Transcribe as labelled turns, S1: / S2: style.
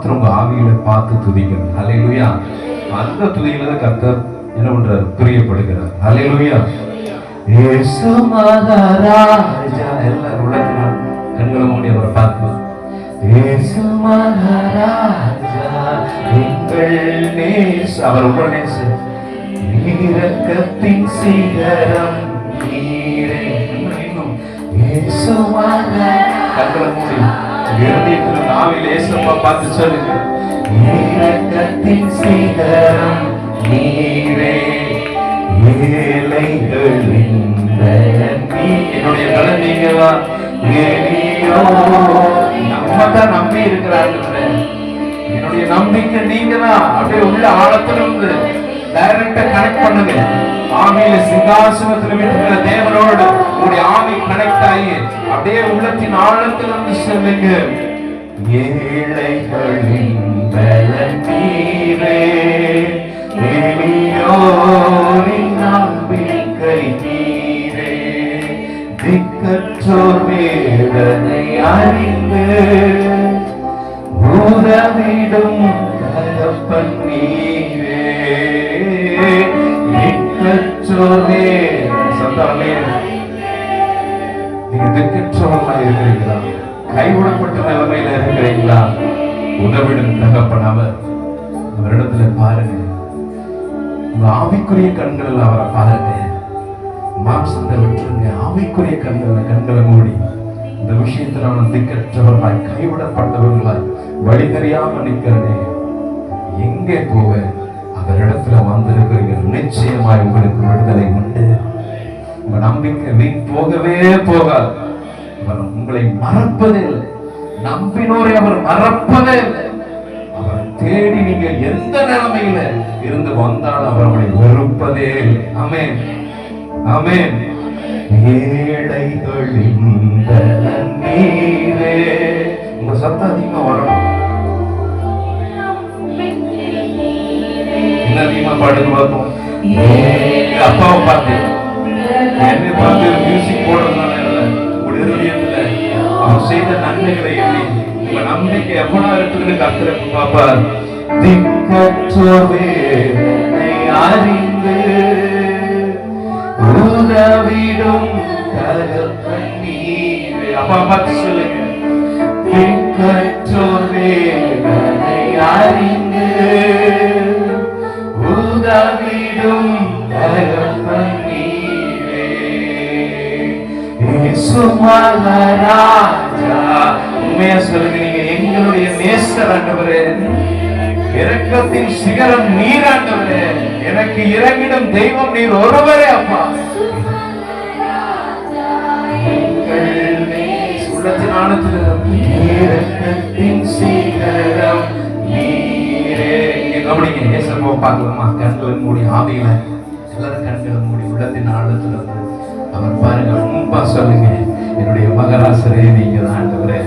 S1: மாத்திரம் உங்க ஆவியில பார்த்து துதிக்கணும் அலையிலுயா அந்த துதியில தான் கர்த்தர் என்ன பண்றாரு? பிரியப்படுகிறார். அலையிலுயா இயேசு மகாராஜா. எல்லாரும் உள்ளத்துல கண்களை மூடி அவரை பார்க்கலாம் இயேசு மகாராஜா எங்கள் நேச அவர் உடனே நேச. இரக்கத்தின் சிகரம் நீரே. இன்னும் இயேசு மகாராஜா. கண்களை மூடி. நாவில் ஏசப்பா பார்த்து சொல்லுங்க. இரக்கத்தின் சிகரம் நீரே ஏழைகளின் என்னுடைய பலன் நீங்க தான் எளியோ நம்ம தான் நம்பி இருக்கிறாங்க என்னுடைய நம்பிக்கை நீங்க தான். அப்படியே உள்ள ஆழத்துல இருந்து டைரக்டா கனெக்ட் பண்ணுங்க. ஆவியில சிங்காசனத்துல இருக்கிற தேவனோடு உங்களுடைய ஆவி கனெக்ட் ஆகி அப்படியே உள்ளத்தின் ஆழத்துல இருந்து சொல்லுங்க. ஏழைகளின் பலன் நீரே எளியோரின் நம்பிக்கை நீரே திக்கற்றோர் வேதனை அறிந்து உதவிடும் தகப்பன் நீரே திக்கற்றோர் வேதனை நீங்க திக்கற்றவர்களா இருக்கிறீங்களா கைவிடப்பட்ட நிலைமையில இருக்கிறீங்களா? உதவிடும் தகப்பனவர் அவரிடத்துல பாருங்க. உங்க ஆவிக்குரிய கண்களில் அவரை பாருங்க. மாம்சத்தை விட்டுருங்க. ஆவிக்குரிய கண்களில் கண்களை மூடி. இந்த விஷயத்துல அவன் திக்கற்றவர்களாய் கைவிடப்பட்டவர்களாய் வழி தெரியாம நிக்கிறனே. எங்கே போவேன் அவரிடத்துல வந்திருக்கிறீங்க நிச்சயமாய் உங்களுக்கு விடுதலை உண்டு. உங்க நம்பிக்கை வீண் போகவே போகாது. அவர் உங்களை மறப்பதே இல்லை. நம்பினோரை அவர் மறப்பதே இல்லை. அவர் தேடி நீங்க எந்த நிலைமையில இருந்து வந்தாலும் அவர் உங்களை வெறுப்பதே இல்லை. ஆமென். ஆமென். ஏழைகளின் நீரே. உங்க சத்தம் அதிகமா வரணும் என்ன அதிகமா பாடுங்க பார்ப்போம்? அப்பாவை பார்த்து. என்னை பார்த்து மியூசிக் போடுறதுனால இல்ல அவர் செய்த நன்மைகளை எண்ணி உங்க நம்பிக்கை எவ்வளவு இருக்குதுன்னு கத்துற பாப்பார் திக்கற்றோவே அறிந்து உதவிடும் அப்பா பார்த்து சொல்லுங்க. திக்கற்றோவே அறிந்து உதவிடும் தகப்பன் உண்மையா சொல்லுங்க நீங்க எங்களுடைய நேசர் ஆண்டவரே இரக்கத்தின் சிகரம் நீர் ஆண்டவரே எனக்கு இறங்கிடும் தெய்வம் நீர் ஒருவரே அப்பா. எங்கள் நேச உள்ளத்தின் ஆழத்தில் இரக்கத்தின் சிகரம் நீரே கவனிங்க ஏசப்பா பார்க்கலாமா கண்களை மூடி ஆவியில எல்லாரும் கண்களை மூடி உள்ளத்தின் ஆழத்துல அவர் பாருங்க ரொம்ப சொல்லுங்க என்னுடைய மகராசரே நீங்க தான் ஆண்டவரே.